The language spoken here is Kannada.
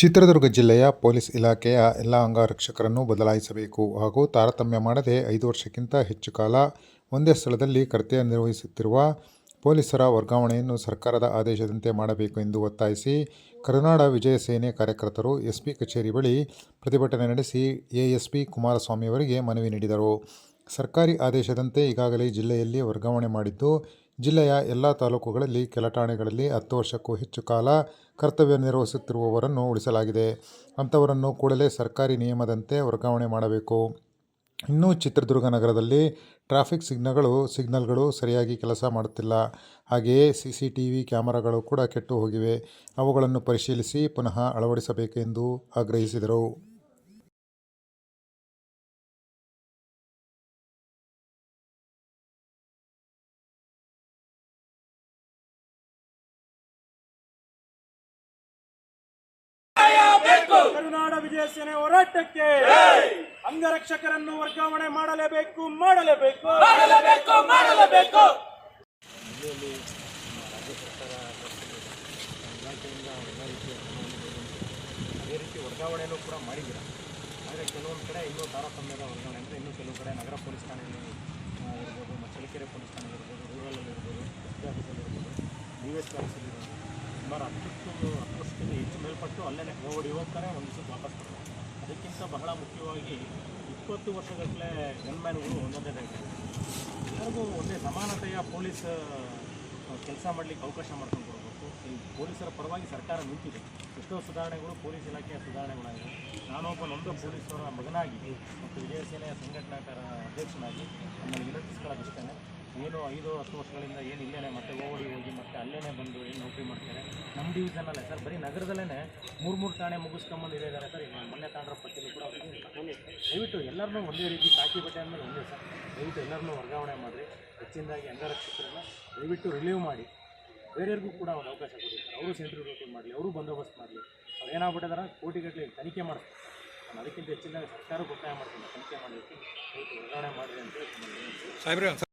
ಚಿತ್ರದುರ್ಗ ಜಿಲ್ಲೆಯ ಪೊಲೀಸ್ ಇಲಾಖೆಯ ಎಲ್ಲ ಅಂಗರಕ್ಷಕರನ್ನು ಬದಲಾಯಿಸಬೇಕು ಹಾಗೂ ತಾರತಮ್ಯ ಮಾಡದೆ ಐದು ವರ್ಷಕ್ಕಿಂತ ಹೆಚ್ಚು ಕಾಲ ಒಂದೇ ಸ್ಥಳದಲ್ಲಿ ಕರ್ತವ್ಯ ನಿರ್ವಹಿಸುತ್ತಿರುವ ಪೊಲೀಸರ ವರ್ಗಾವಣೆಯನ್ನು ಸರ್ಕಾರದ ಆದೇಶದಂತೆ ಮಾಡಬೇಕು ಎಂದು ಒತ್ತಾಯಿಸಿ ಕರುನಾಡ ವಿಜಯ ಸೇನೆ ಕಾರ್ಯಕರ್ತರು ಎಸ್ಪಿ ಕಚೇರಿ ಬಳಿ ಪ್ರತಿಭಟನೆ ನಡೆಸಿ ಎಎಸ್ಪಿ ಕುಮಾರಸ್ವಾಮಿಯವರಿಗೆ ಮನವಿ ನೀಡಿದರು. ಸರ್ಕಾರಿ ಆದೇಶದಂತೆ ಈಗಾಗಲೇ ಜಿಲ್ಲೆಯಲ್ಲಿ ವರ್ಗಾವಣೆ ಮಾಡಿದ್ದು ಜಿಲ್ಲೆಯ ಎಲ್ಲ ತಾಲೂಕುಗಳಲ್ಲಿ ಕೆಲ ಠಾಣೆಗಳಲ್ಲಿ ಹತ್ತು ವರ್ಷಕ್ಕೂ ಹೆಚ್ಚು ಕಾಲ ಕರ್ತವ್ಯ ನಿರ್ವಹಿಸುತ್ತಿರುವವರನ್ನು ಉಳಿಸಲಾಗಿದೆ. ಅಂಥವರನ್ನು ಕೂಡಲೇ ಸರ್ಕಾರಿ ನಿಯಮದಂತೆ ವರ್ಗಾವಣೆ ಮಾಡಬೇಕು. ಇನ್ನೂ ಚಿತ್ರದುರ್ಗ ನಗರದಲ್ಲಿ ಟ್ರಾಫಿಕ್ ಸಿಗ್ನಲ್ಗಳು ಸಿಗ್ನಲ್ಗಳು ಸರಿಯಾಗಿ ಕೆಲಸ ಮಾಡುತ್ತಿಲ್ಲ. ಹಾಗೆಯೇ ಸಿ ಸಿ ಟಿ ವಿ ಕ್ಯಾಮರಾಗಳು ಕೂಡ ಕೆಟ್ಟು ಹೋಗಿವೆ. ಅವುಗಳನ್ನು ಪರಿಶೀಲಿಸಿ ಪುನಃ ಅಳವಡಿಸಬೇಕೆಂದು ಆಗ್ರಹಿಸಿದರು. ಕರುನಾಡ ವಿಜಯ ಸೇನೆ ಹೋರಾಟಕ್ಕೆ ಅಂಗರಕ್ಷಕರನ್ನು ವರ್ಗಾವಣೆ ಮಾಡಲೇಬೇಕು ಮಾಡಲೇಬೇಕು. ಮಾಡಲೇಬೇಕು ಮಾಡಲೇಬೇಕು. ಅದೇ ರೀತಿ ವರ್ಗಾವಣೆನೂ ಕೂಡ ಮಾಡಿದ್ದೀರ. ಆದರೆ ಕೆಲವೊಂದು ಕಡೆ ಇನ್ನೂ ತಾರತಮ್ಯದ ವರ್ಗಾವಣೆ ಅಂದರೆ ಇನ್ನೂ ಕೆಲವು ಕಡೆ ನಗರ ಪೊಲೀಸ್ ಠಾಣೆಯಲ್ಲಿ ಇರ್ಬೋದು ಚಳ್ಳಕೆರೆ ಪೊಲೀಸ್ ಠಾಣೆ ಇರ್ಬೋದು ರೂರಲಲ್ಲಿ ಇರ್ಬೋದು ಎಸ್ ಪಿ ಆಫೀಸಲ್ಲಿ ಇರ್ಬೋದು ಡಿ ಎಸ್ ಪಿ ಆಫೀಸಲ್ಲಿ ಇರ್ಬೋದು. ಸುಮಾರು ಹತ್ತತ್ತು ಹತ್ತು ವರ್ಷಕ್ಕಿಂತ ಹೆಚ್ಚು ಮೇಲ್ಪಟ್ಟು ಅಲ್ಲೇ ಓಡಿ ಹೋಗ್ತಾರೆ, ಒಂದು ದಿವಸಕ್ಕೆ ವಾಪಸ್ ಬರ್ತಾರೆ. ಅದಕ್ಕಿಂತ ಬಹಳ ಮುಖ್ಯವಾಗಿ ಇಪ್ಪತ್ತು ವರ್ಷಗಟ್ಟಲೆ ಗನ್ಮ್ಯಾನ್ಗಳು ಒಂದೊಂದೇ ಇದ್ದಾರೆ ಎಲ್ಲರಿಗೂ ಒಂದೇ ಸಮಾನತೆಯ ಪೊಲೀಸ್ ಕೆಲಸ ಮಾಡಲಿಕ್ಕೆ ಅವಕಾಶ ಮಾಡ್ಕೊಂಡು ಕೊಡಬೇಕು ಈ ಪೊಲೀಸರ ಪರವಾಗಿ ಸರ್ಕಾರ ನಿಂತಿದೆ. ಎಷ್ಟೋ ಸುಧಾರಣೆಗಳು ಪೊಲೀಸ್ ಇಲಾಖೆಯ ಸುಧಾರಣೆಗಳಾಗಿವೆ. ನಾನೊಬ್ಬ ನೊಂದ ಪೊಲೀಸರ ಮಗನಾಗಿ ಮತ್ತು ವಿಜಯ ಸೇನೆಯ ಸಂಘಟನಾಕಾರ ಅಧ್ಯಕ್ಷನಾಗಿ ನಮ್ಮನ್ನು ವಿನಂತಿಸ್ಕೊಳ್ಳೋದಿಷ್ಟೇ ಏನು ಐದು, ಹತ್ತು ವರ್ಷಗಳಿಂದ ಏನು ಇಲ್ಲೇ ಮತ್ತೆ ಓಡಿ ಹೋಗಿ ಮತ್ತೆ ಅಲ್ಲೇ ಬಂದು ಏನು ನೌಕರಿ ಮಾಡ್ತಾರೆ. ನಮ್ಮ ಡಿವಿಷನಲ್ಲೇ ಸರ್. ಬರೀ ನಗರದಲ್ಲೇ ಮೂರು ಮೂರು ಠಾಣೆ ಮುಗಿಸ್ಕೊಂಬಂದು ಇದಾರೆ ಸರ್. ಮೊನ್ನೆ ತಾಂಡ್ರ ಪಟ್ಟಿಯಲ್ಲಿ ಕೂಡ ದಯವಿಟ್ಟು ಎಲ್ಲರನ್ನೂ ಒಂದೇ ರೀತಿ ಕಾಕಿ ಬಟ್ಟೆ ಅಂದಮೇಲೆ ಒಂದೇ ಸರ್. ದಯವಿಟ್ಟು ಎಲ್ಲರನ್ನೂ ವರ್ಗಾವಣೆ ಮಾಡಿರಿ. ಹೆಚ್ಚಿನದಾಗಿ ಅಂಗರಕ್ಷಕರನ್ನು ದಯವಿಟ್ಟು ರಿಲೀವ್ ಮಾಡಿ. ಬೇರೆಯವ್ರಿಗೂ ಕೂಡ ಒಂದು ಅವಕಾಶ ಕೊಡಿ ಸರ್. ಅವರು ಸೆಂಟ್ರಲ್ ರೂಟಿಂಗ್ ಮಾಡಲಿ, ಅವರು ಬಂದೋಬಸ್ತ್ ಮಾಡಲಿ. ಅವ್ರು ಏನಾಗ್ಬಿಟ್ಟಿದಾರೆ ಕೋಟಿಗಟ್ಟಲೆ ತನಿಖೆ ಮಾಡಿಸ್ತಾರೆ ನಾನು ಅದಕ್ಕಿಂತ ಹೆಚ್ಚಿನ ಸರ್ಕಾರ ಒತ್ತಾಯ ಮಾಡ್ತೀನಿ. ತನಿಖೆ ಮಾಡಲಿಕ್ಕೆ ವರ್ಗಾವಣೆ ಮಾಡಿರಿ ಅಂತ